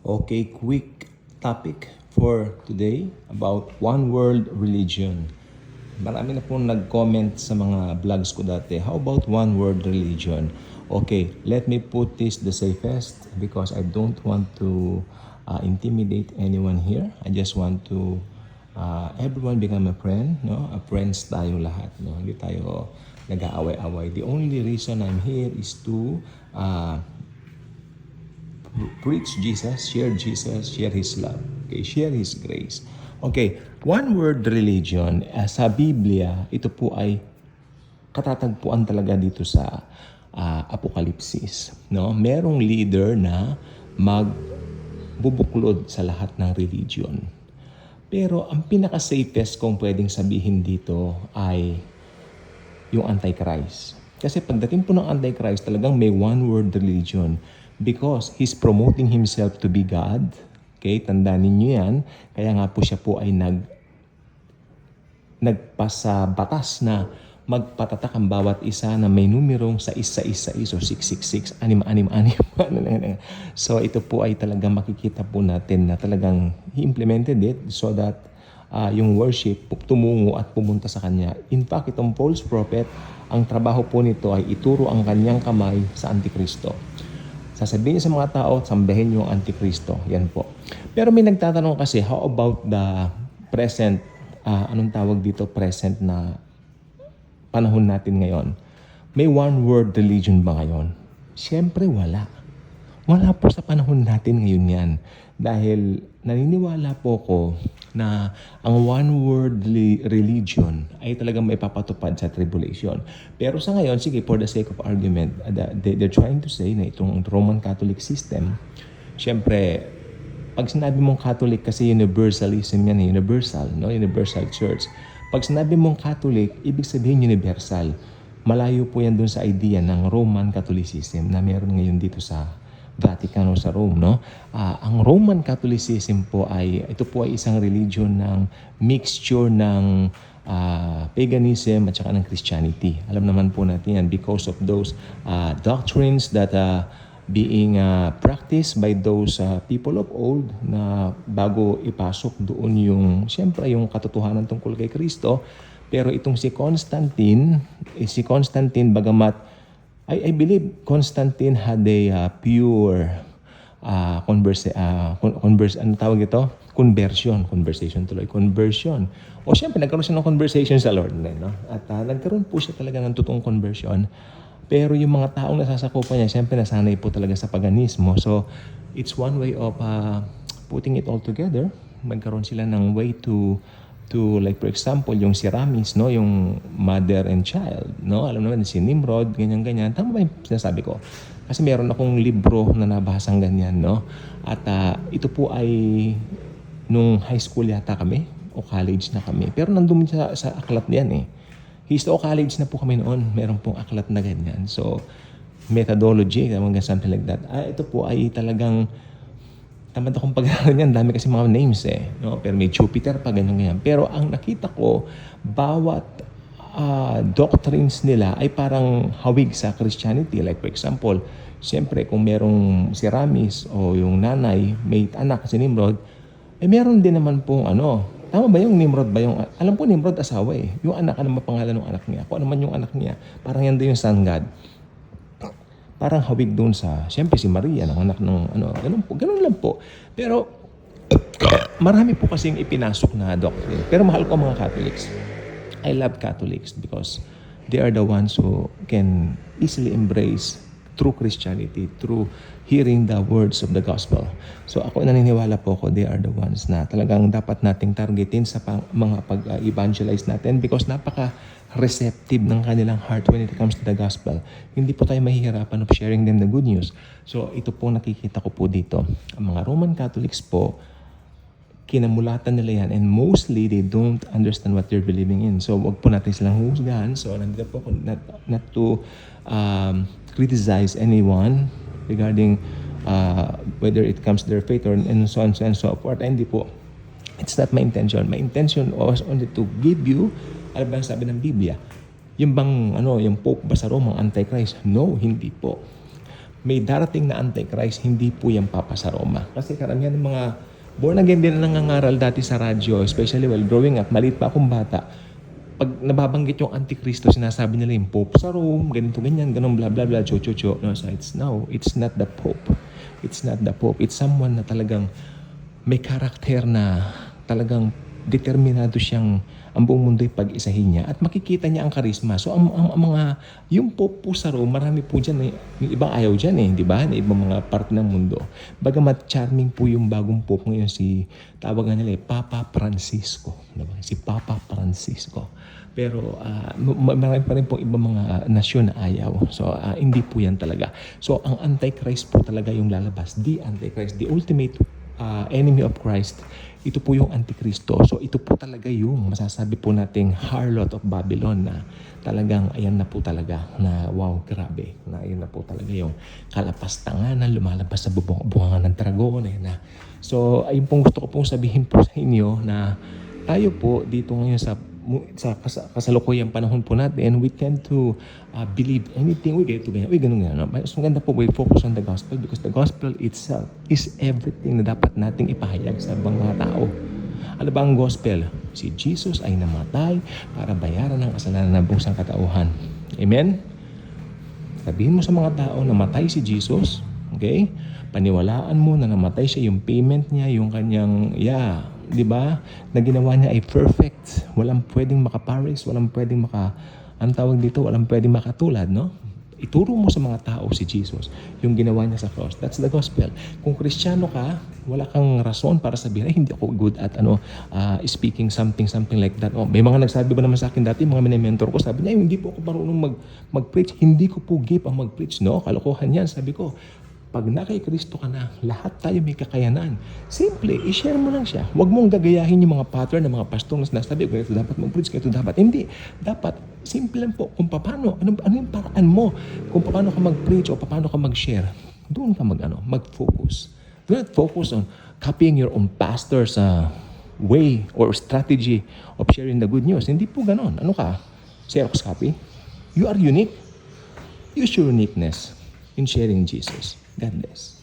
Okay, quick topic for today about one world religion. Marami na pong nag-comment sa mga vlogs ko dati. How about one world religion? Okay, let me put this the safest because I don't want to uh, intimidate anyone here. I just want to uh, everyone become a friend, no? A friends tayo lahat, no? Hindi tayo nag-aaway-away. The only reason I'm here is to uh, preach Jesus, share Jesus, share His love. Okay, share His grace. Okay, one word religion uh, sa Biblia, ito po ay katatagpuan talaga dito sa uh, Apokalipsis. No? Merong leader na magbubuklod sa lahat ng religion. Pero ang pinaka-safest kong pwedeng sabihin dito ay yung Antichrist. Kasi pagdating po ng Antichrist, talagang may one word religion because he's promoting himself to be God. Okay, tandaan ninyo yan. Kaya nga po siya po ay nag nagpasa batas na magpatatak ang bawat isa na may numerong sa isa isa isa o 666 anim anim anim so ito po ay talagang makikita po natin na talagang he implemented it so that uh, yung worship tumungo at pumunta sa kanya in fact itong false prophet ang trabaho po nito ay ituro ang kanyang kamay sa antikristo sasabihin niya sa mga tao sambahin yung antikristo yan po pero may nagtatanong kasi how about the present uh, anong tawag dito present na panahon natin ngayon, may one word religion ba ngayon? Siyempre wala. Wala po sa panahon natin ngayon yan. Dahil naniniwala po ko na ang one word religion ay talagang may papatupad sa tribulation. Pero sa ngayon, sige, for the sake of argument, uh, they're trying to say na itong Roman Catholic system, siyempre, pag sinabi mong Catholic kasi universalism yan, eh, universal, no? universal church. Pag sinabi mong Catholic, ibig sabihin universal. Malayo po yan dun sa idea ng Roman Catholicism na meron ngayon dito sa Vatican o sa Rome. No? Uh, ang Roman Catholicism po ay, ito po ay isang religion ng mixture ng uh, paganism at saka ng Christianity. Alam naman po natin yan because of those uh, doctrines that uh, being uh, practiced by those uh, people of old na bago ipasok doon yung siyempre yung katotohanan tungkol kay Kristo pero itong si Constantine eh, si Constantine bagamat I, I believe Constantine had a uh, pure uh, converse uh, converse ano tawag ito conversion conversation tuloy conversion o siyempre nagkaroon siya ng conversation sa Lord no? at uh, nagkaroon po siya talaga ng totoong conversion pero yung mga taong nasasakupan niya, siyempre nasanay po talaga sa paganismo. So, it's one way of uh, putting it all together. Magkaroon sila ng way to to like for example yung si Ramis no yung mother and child no alam naman si Nimrod ganyan ganyan tama ba yung sinasabi ko kasi meron akong libro na nabasang ganyan no at uh, ito po ay nung high school yata kami o college na kami pero nandun sa, sa aklat niyan eh Histo College na po kami noon. Meron pong aklat na ganyan. So, methodology, something like that. Ah, ito po ay talagang tamad akong pag-aaral niyan. Dami kasi mga names eh. No? Pero may Jupiter pa, ganyan ganyan. Pero ang nakita ko, bawat uh, doctrines nila ay parang hawig sa Christianity. Like for example, siyempre kung merong si Ramis o yung nanay, may anak si Nimrod, eh meron din naman pong ano, Tama ba yung Nimrod ba yung... Alam po Nimrod asawa eh. Yung anak, ano ba pangalan ng anak niya? Kung ano man yung anak niya, parang yan din yung sun god. Parang hawig doon sa... Siyempre si Maria, ng anak ng ano... Ganun po, ganun lang po. Pero marami po kasing ipinasok na doctrine. Pero mahal ko mga Catholics. I love Catholics because they are the ones who can easily embrace true Christianity, through hearing the words of the gospel. So ako naniniwala po ako, they are the ones na talagang dapat nating targetin sa mga pag-evangelize natin because napaka receptive ng kanilang heart when it comes to the gospel. Hindi po tayo mahihirapan of sharing them the good news. So ito po nakikita ko po dito. Ang mga Roman Catholics po, kinamulatan nila yan and mostly they don't understand what they're believing in. So wag po natin silang husgahan. So nandito po ako not, not to um, criticize anyone regarding uh, whether it comes to their faith or and so on and so forth. Hindi po. It's not my intention. My intention was only to give you, alam ba sabi ng Biblia, yung bang, ano, yung Pope ba sa Rome, ang Antichrist? No, hindi po. may darating na Antichrist, hindi po yan papasa Roma. Kasi karamihan ng mga born again din na nangangaral dati sa radyo, especially while growing up, maliit pa akong bata, pag nababanggit yung Antikristo, sinasabi nila yung Pope sa Rome, ganito, ganyan, ganun, bla, bla, bla, cho, cho, cho. No, so it's, no, it's not the Pope. It's not the Pope. It's someone na talagang may karakter na talagang determinado siyang ang buong mundo ay pag-isahin niya at makikita niya ang karisma. So ang, ang, ang mga, yung Pope po sa Rome, marami po dyan, yung ibang ayaw dyan eh, di ba? Na ibang mga part ng mundo. Bagamat charming po yung bagong Pope ngayon si, tawag nga nila eh, Papa Francisco. Diba? Si Papa Francisco. Pero ma- marami pa rin po ibang mga nasyon na ayaw. So ah, hindi po yan talaga. So ang Antichrist po talaga yung lalabas. The Antichrist, the ultimate uh, enemy of Christ, ito po yung Antikristo. So ito po talaga yung masasabi po nating harlot of Babylon na talagang ayan na po talaga na wow, grabe. Na ayan na po talaga yung kalapastangan na lumalabas sa bubong, bunga ng dragon. Ayan na. So ayun pong gusto ko pong sabihin po sa inyo na tayo po dito ngayon sa sa kas- kasalukuyang panahon po natin, we tend to uh, believe anything. We get to ganyan. Uy, ganun nga. No? Mas maganda po, we focus on the gospel because the gospel itself is everything na dapat nating ipahayag sa mga tao. Ano ba ang gospel? Si Jesus ay namatay para bayaran ang kasalanan ng buong sangkatauhan. Amen? Sabihin mo sa mga tao na matay si Jesus, okay? Paniwalaan mo na namatay siya, yung payment niya, yung kanyang, yeah, di ba? Na ginawa niya ay perfect. Walang pwedeng makaparis, walang pwedeng maka, ang tawag dito, walang pwedeng makatulad, no? Ituro mo sa mga tao si Jesus, yung ginawa niya sa cross. That's the gospel. Kung kristyano ka, wala kang rason para sabihin, ay hindi ako good at ano ah, speaking something, something like that. Oh, may mga nagsabi ba naman sa akin dati, mga mini-mentor ko, sabi niya, "Ay, hindi po ako marunong mag, mag-preach. Hindi ko po give ang mag-preach. No, kalokohan yan. Sabi ko, pag na Kristo ka na, lahat tayo may kakayanan. Simple, i-share mo lang siya. Huwag mong gagayahin yung mga pattern ng mga pastor na sinasabi, ganito dapat mag-preach, ganito dapat. Hindi. Dapat, simple lang po, kung paano, ano, ano yung paraan mo, kung paano ka mag-preach o paano ka mag-share, doon ka mag, ano, mag-focus. Do not focus on copying your own pastor's uh, way or strategy of sharing the good news. Hindi po ganon. Ano ka? Xerox copy? You are unique. Use your uniqueness in sharing Jesus. God bless.